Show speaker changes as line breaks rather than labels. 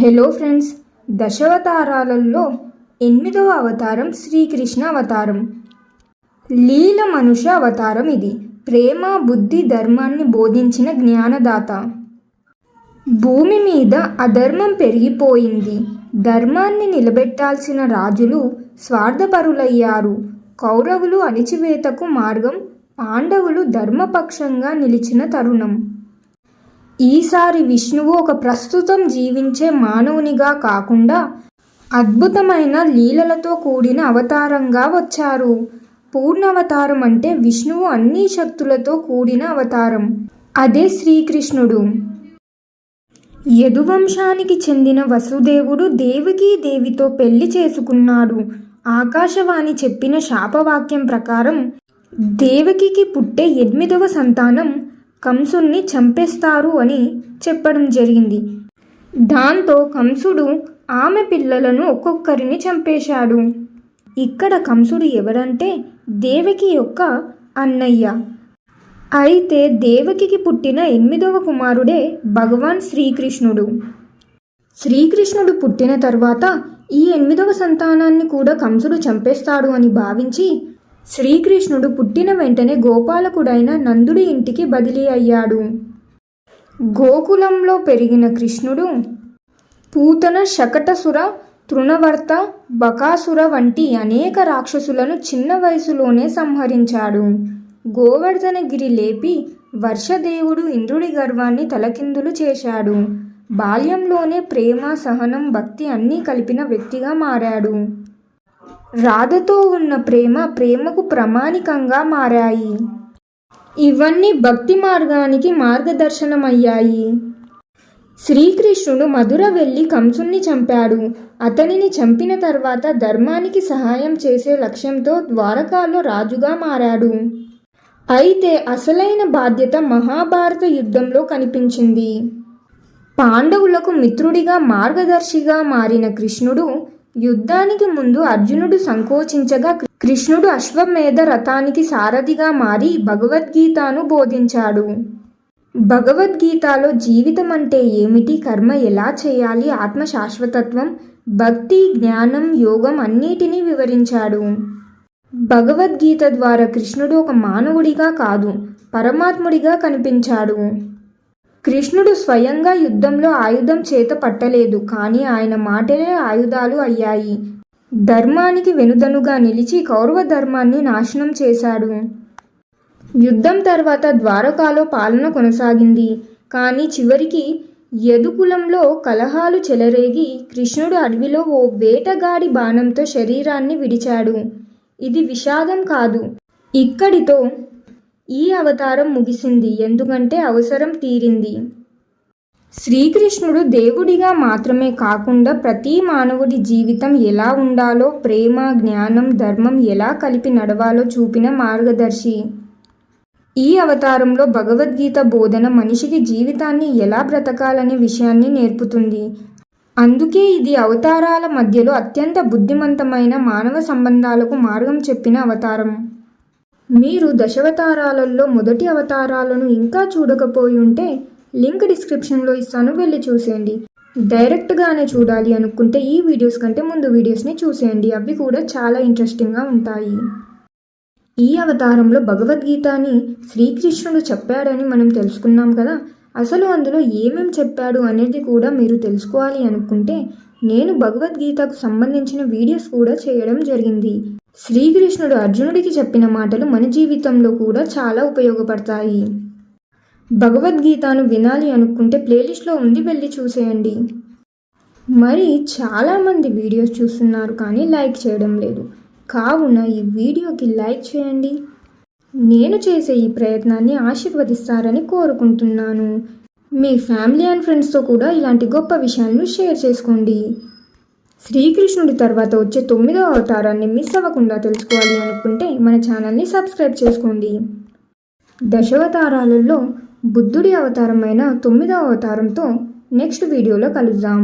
Hello friends దశావతారాలలో ఎనిమిదవ అవతారం శ్రీకృష్ణ అవతారం. లీల మనుష అవతారం ఇది. ప్రేమ బుద్ధి ధర్మాన్ని బోధించిన జ్ఞానదాత. భూమి మీద అధర్మం పెరిగిపోయింది. ధర్మాన్ని నిలబెట్టాల్సిన రాజులు స్వార్థపరులయ్యారు. కౌరవులు అణిచివేతకు మార్గం పాండవులు ధర్మపక్షంగా నిలిచిన తరుణం. ఈసారి విష్ణువు ఒక ప్రస్తుతం జీవించే మానవునిగా కాకుండా అద్భుతమైన లీలలతో కూడిన అవతారంగా వచ్చారు. పూర్ణావతారం అంటే విష్ణువు అన్ని శక్తులతో కూడిన అవతారం. అదే శ్రీకృష్ణుడు. యదువంశానికి చెందిన వసుదేవుడు దేవికి దేవితో పెళ్ళి చేసుకున్నాడు. ఆకాశవాణి చెప్పిన శాపవాక్యం ప్రకారం దేవకికి పుట్టే ఎనిమిదవ సంతానం కంసుణ్ణి చంపేస్తారు అని చెప్పడం జరిగింది. దాంతో కంసుడు ఆమె పిల్లలను ఒక్కొక్కరిని చంపేశాడు. ఇక్కడ కంసుడు ఎవరంటే దేవకి యొక్క అన్నయ్య. అయితే దేవకికి పుట్టిన ఎనిమిదవ కుమారుడే భగవాన్ శ్రీకృష్ణుడు. శ్రీకృష్ణుడు పుట్టిన తర్వాత ఈ ఎనిమిదవ సంతానాన్ని కూడా కంసుడు చంపేస్తాడు అని భావించి శ్రీకృష్ణుడు పుట్టిన వెంటనే గోపాలకుడైన నందుడి ఇంటికి బదిలీ అయ్యాడు. గోకులంలో పెరిగిన కృష్ణుడు పూతన శకటసుర తృణవర్త బకాసుర వంటి అనేక రాక్షసులను చిన్న వయసులోనే సంహరించాడు. గోవర్ధనగిరి లేపి వర్షదేవుడు ఇంద్రుడి గర్వాన్ని తలకిందులు చేశాడు. బాల్యంలోనే ప్రేమ సహనం భక్తి అన్నీ కలిపిన వ్యక్తిగా మారాడు. రాధతో ఉన్న ప్రేమ ప్రేమకు ప్రామాణికంగా మారాయి. ఇవన్నీ భక్తి మార్గానికి మార్గదర్శనమయ్యాయి. శ్రీకృష్ణుడు మధుర వెళ్ళి కంసుణ్ణి చంపాడు. అతనిని చంపిన తర్వాత ధర్మానికి సహాయం చేసే లక్ష్యంతో ద్వారకాలో రాజుగా మారాడు. అయితే అసలైన బాధ్యత మహాభారత యుద్ధంలో కనిపించింది. పాండవులకు మిత్రుడిగా మార్గదర్శిగా మారిన కృష్ణుడు యుద్ధానికి ముందు అర్జునుడు సంకోచించగా కృష్ణుడు అశ్వమేధ రథానికి సారథిగా మారి భగవద్గీతను బోధించాడు. భగవద్గీతలో జీవితం అంటే ఏమిటి? కర్మ ఎలా చేయాలి? ఆత్మ శాశ్వతత్వం భక్తి జ్ఞానం యోగం అన్నిటినీ వివరించాడు. భగవద్గీత ద్వారా కృష్ణుడు ఒక మానవుడిగా కాదు పరమాత్ముడిగా కనిపించాడు. కృష్ణుడు స్వయంగా యుద్ధంలో ఆయుధం చేత పట్టలేదు కానీ ఆయన మాటలే ఆయుధాలు అయ్యాయి. ధర్మానికి వెనుదనుగా నిలిచి కౌరవ ధర్మాన్ని నాశనం చేశాడు. యుద్ధం తర్వాత ద్వారకాలో పాలన కొనసాగింది కానీ చివరికి యదుకులంలో కలహాలు చెలరేగి కృష్ణుడు అడవిలో ఓ వేటగాడి బాణంతో శరీరాన్ని విడిచాడు. ఇది విషాదం కాదు. ఇక్కడితో ఈ అవతారం ముగిసింది. ఎందుకంటే అవసరం తీరింది. శ్రీకృష్ణుడు దేవుడిగా మాత్రమే కాకుండా ప్రతి మానవుడి జీవితం ఎలా ఉండాలో ప్రేమ జ్ఞానం ధర్మం ఎలా కలిపి నడవాలో చూపిన మార్గదర్శి. ఈ అవతారంలో భగవద్గీత బోధన మనిషికి జీవితాన్ని ఎలా బ్రతకాలనే విషయాన్ని నేర్పుతుంది. అందుకే ఇది అవతారాల మధ్యలో అత్యంత బుద్ధిమంతమైన మానవ సంబంధాలకు మార్గం చెప్పిన అవతారం. మీరు దశావతారాలలో మొదటి అవతారాలను ఇంకా చూడకపోయి ఉంటే లింక్ డిస్క్రిప్షన్లో ఇస్తాను వెళ్ళి చూసేయండి. డైరెక్ట్గానే చూడాలి అనుకుంటే ఈ వీడియోస్ కంటే ముందు వీడియోస్ని చూసేయండి. అవి కూడా చాలా ఇంట్రెస్టింగ్గా ఉంటాయి. ఈ అవతారంలో భగవద్గీతని శ్రీకృష్ణుడు చెప్పాడని మనం తెలుసుకున్నాం కదా. అసలు అందులో ఏమేం చెప్పాడు అనేది కూడా మీరు తెలుసుకోవాలి అనుకుంటే నేను భగవద్గీతకు సంబంధించిన వీడియోస్ కూడా చేయడం జరిగింది. శ్రీకృష్ణుడు అర్జునుడికి చెప్పిన మాటలు మన జీవితంలో కూడా చాలా ఉపయోగపడతాయి. భగవద్గీతను వినాలి అనుకుంటే ప్లేలిస్ట్లో ఉంది వెళ్ళి చూసేయండి. మరి చాలామంది వీడియోస్ చూస్తున్నారు కానీ లైక్ చేయడం లేదు. కావున ఈ వీడియోకి లైక్ చేయండి. నేను చేసే ఈ ప్రయత్నాన్ని ఆశీర్వదిస్తారని కోరుకుంటున్నాను. మీ ఫ్యామిలీ అండ్ ఫ్రెండ్స్తో కూడా ఇలాంటి గొప్ప విషయాలను షేర్ చేసుకోండి. శ్రీకృష్ణుడి తర్వాత వచ్చే తొమ్మిదవ అవతారాన్ని మిస్ అవ్వకుండా తెలుసుకోవాలి అనుకుంటే మన ఛానల్ని సబ్స్క్రైబ్ చేసుకోండి. దశవతారాలలో బుద్ధుడి అవతారమైన తొమ్మిదవ అవతారంతో నెక్స్ట్ వీడియోలో కలుద్దాం.